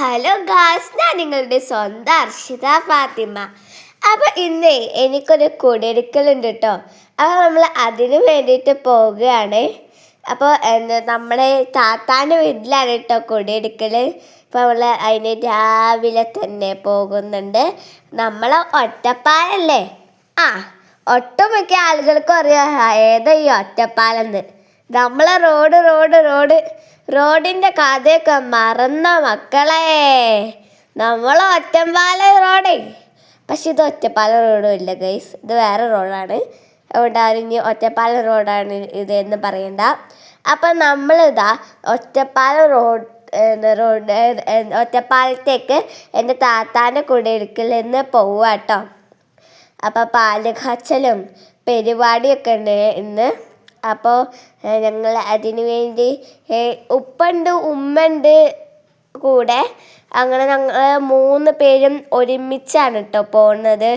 Hello Gauss ഞാൻ നിങ്ങളുടെ സ്വന്തം അർഷിത ഫാത്തിമ. അപ്പോൾ ഇന്ന് എനിക്കൊരു കുടിയെടുക്കലുണ്ട് കേട്ടോ. അപ്പോൾ നമ്മൾ അതിന് വേണ്ടിയിട്ട് പോവുകയാണ്. അപ്പോൾ എന്താ നമ്മുടെ താത്താന്റെ വീട്ടിലാണ് കേട്ടോ കുടിയെടുക്കൽ ഇപ്പോൾ നമ്മൾ അതിന് രാവിലെ തന്നെ പോകുന്നുണ്ട്. നമ്മൾ ഒറ്റപ്പാലല്ലേ? ആ ഒട്ടുമിക്ക ആളുകൾക്കും അറിയാം. ഏതാ ഈ ഒറ്റപ്പാലെന്ന്? നമ്മളെ റോഡ് റോഡ് റോഡ്. റോഡിന്റെ കഥയൊക്കെ മറന്ന മക്കളെ. നമ്മൾ ഒറ്റമ്പാല റോഡ്. പക്ഷെ ഇത് ഒറ്റപ്പാല റോഡും ഇല്ല ഗൈസ് ഇത് വേറെ റോഡാണ്. അതുകൊണ്ട് ആരും ഇനി ഒറ്റപ്പാല റോഡാണ് ഇത് എന്ന് പറയണ്ട. അപ്പം നമ്മളിതാ ഒറ്റപ്പാല റോഡ് റോഡ് ഒറ്റപ്പാലത്തേക്ക് എന്റെ താത്താന്റെ കുടിയിരിക്കൽ നിന്ന് പോവുക കേട്ടോ അപ്പോൾ പാൽ കാച്ചലും പരിപാടിയൊക്കെ ഉണ്ട് ഇന്ന്. അപ്പോൾ ഞങ്ങൾ അതിനു വേണ്ടി ഉപ്പുണ്ട് ഉമ്മയുണ്ട് കൂടെ അങ്ങനെ ഞങ്ങൾ മൂന്ന് പേരും ഒരുമിച്ചാണ് കേട്ടോ പോകുന്നത്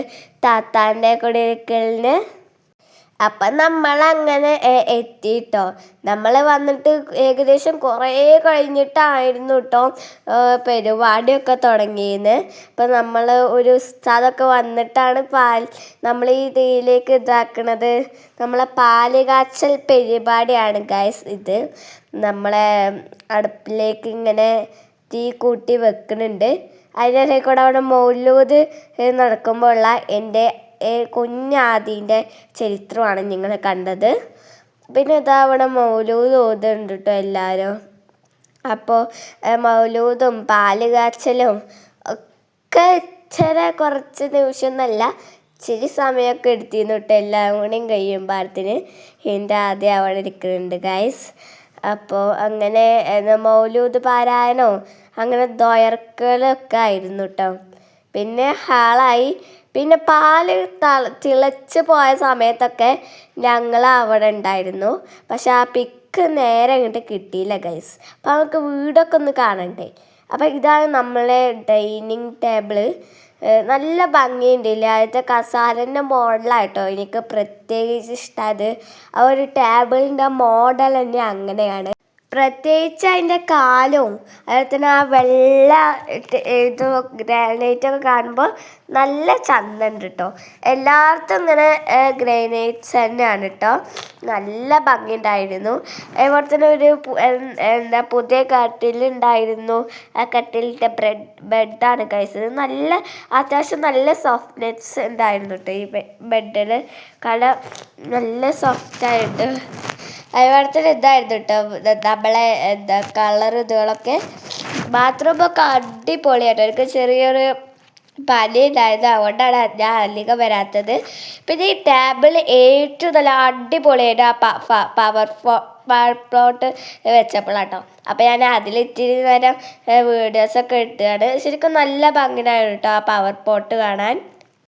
താത്താന്റെ കുടിയിരിക്കലിന് അപ്പം നമ്മളങ്ങനെ എത്തിയിട്ടോ നമ്മൾ വന്നിട്ട് ഏകദേശം കുറേ കഴിഞ്ഞിട്ടായിരുന്നു കേട്ടോ പരിപാടിയൊക്കെ തുടങ്ങിയത്. അപ്പം നമ്മൾ ഒരു ഉസ്താദൊക്കെ വന്നിട്ടാണ് പാൽ നമ്മൾ ഈ ഇതിലേക്ക് ഇതാക്കണത്. നമ്മളെ പാൽ കാച്ചൽ പരിപാടിയാണ് ഗൈസ് ഇത്. നമ്മളെ അടുപ്പിലേക്ക് ഇങ്ങനെ തീ കൂട്ടി വെക്കുന്നുണ്ട് അതിനിടയിൽ കൂടെ അവിടെ മൗലൂദ് നടക്കുമ്പോഴുള്ള എന്റെ കുഞ്ഞാദീന്റെ ചരിത്രമാണ് നിങ്ങൾ കണ്ടത്. പിന്നെ ഇതാ അവിടെ മൗലൂദ് ഓതുന്നുണ്ട് കേട്ടോ എല്ലാവരും. അപ്പോൾ മൗലൂദും പാൽ കാച്ചലും ഒക്കെ ചില കുറച്ച് നിമിഷമൊന്നുമല്ല ഇച്ചിരി സമയമൊക്കെ എടുത്തിരുന്നു കേട്ടോ എല്ലാം കൂടിയും കഴിയുമ്പോഴത്തിന്. എന്റെ ആദ്യം അവിടെ ഇരിക്കുന്നുണ്ട് ഗൈസ് അപ്പോൾ അങ്ങനെ മൗലൂദ് പാരായണോ അങ്ങനെ ദ്വയർക്കലൊക്കെ ആയിരുന്നു കേട്ടോ പിന്നെ ഹാളായി പിന്നെ തള തിളച്ച് പോയ സമയത്തൊക്കെ ഞങ്ങൾ അവിടെ ഉണ്ടായിരുന്നു. പക്ഷെ ആ പിക്ക് നേരെ അങ്ങോട്ട് കിട്ടിയില്ല ഗൈസ് അപ്പം നമുക്ക് വീടൊക്കെ ഒന്ന് കാണണ്ടേ? അപ്പം ഇതാണ് നമ്മളെ ഡൈനിങ് ടേബിൾ നല്ല ഭംഗിയുണ്ട്. ഇല്ലേ? ആദ്യത്തെ കസാരന്റെ മോഡലായിട്ടോ? എനിക്ക് പ്രത്യേകിച്ച് ഇഷ്ടമായത് ആ ഒരു ടേബിളിന്റെ മോഡൽ തന്നെ അങ്ങനെയാണ്. പ്രത്യേകിച്ച് അതിന്റെ കാലവും അതുപോലെ തന്നെ ആ വെള്ള ഇത് ഗ്രാനൈറ്റൊക്കെ കാണുമ്പോൾ നല്ല ചന്തമുണ്ട് കേട്ടോ എല്ലായിടത്തും ഇങ്ങനെ ഗ്രാനൈറ്റ്സ് തന്നെയാണ് കേട്ടോ നല്ല ഭംഗിയുണ്ടായിരുന്നു. അതുപോലെ തന്നെ ഒരു എന്താ പുതിയ കട്ടിലുണ്ടായിരുന്നു ആ കട്ടിലിന്റെ ബ്രെഡ് ബെഡാണ് കഴിച്ചത് നല്ല അത്യാവശ്യം നല്ല സോഫ്റ്റ്നെസ് ഉണ്ടായിരുന്നു കേട്ടോ ഈ ബെഡിൽ. കട നല്ല സോഫ്റ്റായിട്ട് അതുപോലെ തന്നെ ഇതായിരുന്നു കേട്ടോ നമ്മളെ എന്താ കളർ ഇതുകളൊക്കെ. ബാത്റൂമൊക്കെ അടിപൊളിയാട്ടോ എനിക്ക് ചെറിയൊരു പനി ഉണ്ടായിരുന്നു അതുകൊണ്ടാണ് ഞാൻ അധികം വരാത്തത്. പിന്നെ ഈ ടേബിൾ ഏറ്റവും നല്ല അടിപൊളിയായിട്ട് ആ പവർ പവർ പ്ലോട്ട് വെച്ചപ്പോഴാട്ടോ അപ്പോൾ ഞാൻ അതിൽ ഇത്തിരി നേരം വീഡിയോസൊക്കെ ഇട്ടാണ് ശരിക്കും നല്ല ഭംഗിയാണ് കേട്ടോ ആ പവർ പോട്ട് കാണാൻ.